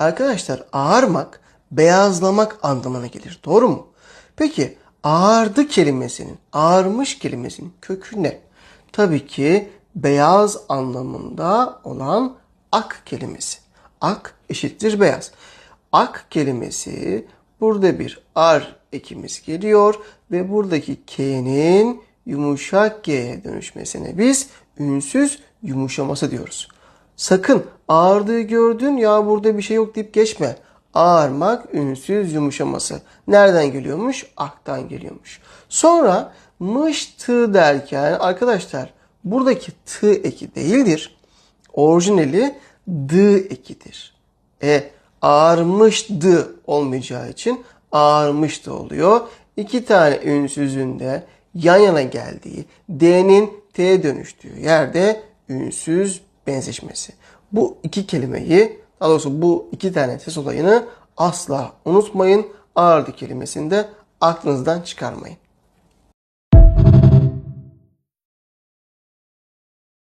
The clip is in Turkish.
Arkadaşlar ağarmak beyazlamak anlamına gelir. Doğru mu? Peki ağardı kelimesinin, ağarmış kelimesinin kökü ne? Tabii ki beyaz anlamında olan ak kelimesi. Ak eşittir beyaz. Ak kelimesi burada bir ar ekimiz geliyor ve buradaki K'nin yumuşak G'ye dönüşmesine biz ünsüz yumuşaması diyoruz. Sakın ağırdığı gördün ya burada bir şey yok deyip geçme. Ağarmak ünsüz yumuşaması. Nereden geliyormuş? Aktan geliyormuş. Sonra mış tı derken arkadaşlar buradaki tı eki değildir. Orijinali dı ekidir. E ağarmıştı olmayacağı için ağarmıştı oluyor. İki tane ünsüzün de yan yana geldiği, D'nin T'ye dönüştüğü yerde ünsüz benzeşmesi. Bu iki kelimeyi, daha doğrusu bu iki tane ses olayını asla unutmayın. Ağırdı kelimesini de aklınızdan çıkarmayın.